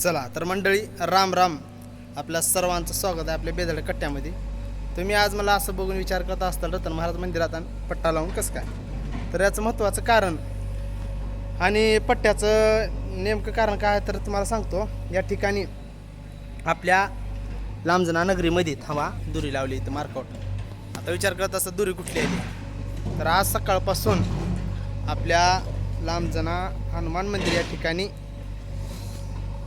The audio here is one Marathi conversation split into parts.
चला तर मंडळी राम राम. आपल्या सर्वांचं स्वागत आहे आपल्या बेदड कट्ट्यामध्ये. तुम्ही आज मला असं बघून विचार करत असताल रतन महाराज मंदिरात आणि पट्टा लावून कसं काय? तर याचं महत्त्वाचं कारण आणि पट्ट्याचं नेमकं कारण काय आहे तर तुम्हाला सांगतो. या ठिकाणी आपल्या लांबजना नगरीमध्ये थांबा दुरी लावली इथं मार्कआउट आता विचार करत असता दुरी कुठली आहे तर आज सकाळपासून आपल्या लांबजना हनुमान मंदिर या ठिकाणी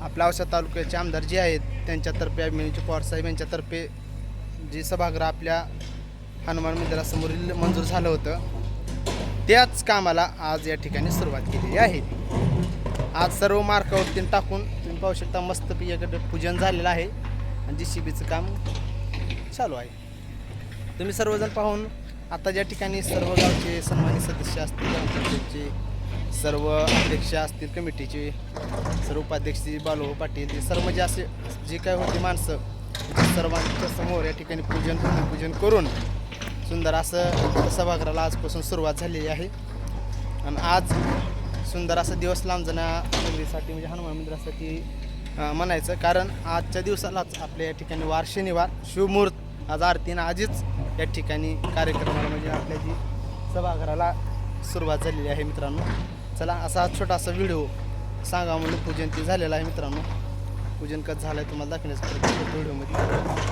आपल्या औषध तालुक्याचे आमदार जे आहेत त्यांच्यातर्फे अभिमन्यूचे म्हणजे पवार साहेब यांच्यातर्फे जे सभागृह आपल्या हनुमान मंदिरासमोरील मंजूर झालं होतं त्याच कामाला आज या ठिकाणी सुरुवात केलेली आहे. आज सर्व मार्कावरती टाकून तुम्ही पाहू शकता मस्तपैकी इकडे पूजन झालेलं आहे आणि जी सी बीचं काम चालू आहे. तुम्ही सर्वजण पाहून आता ज्या ठिकाणी सर्व गावचे सन्मानित सदस्य असतील जे सर्व अध्यक्ष असतील कमिटीचे सर्व उपाध्यक्ष बालू पाटील सर्व म्हणजे असे जे काय होते माणसं सर्वांच्या समोर या ठिकाणी पूजन पूजन करून सुंदर असं सभागृहाला आजपासून सुरुवात झालेली आहे. आणि आज सुंदर असा दिवस लांबजना नगरीसाठी म्हणजे हनुमान मंदिरासाठी म्हणायचं. कारण आजच्या दिवसालाच आपल्या या ठिकाणी वार शनिवार शिवमुहूर्त आज आरतीनं आजच या ठिकाणी कार्यक्रमाला म्हणजे आपल्या जी सभागृहाला सुरुवात झालेली आहे मित्रांनो. चला असा छोटासा व्हिडिओ सांगा म्हणून पूजन ते झालेलं आहे मित्रांनो. पूजन कसं झालं आहे तुम्हाला दाखवण्याचा प्रयत्न करतो व्हिडिओमध्ये.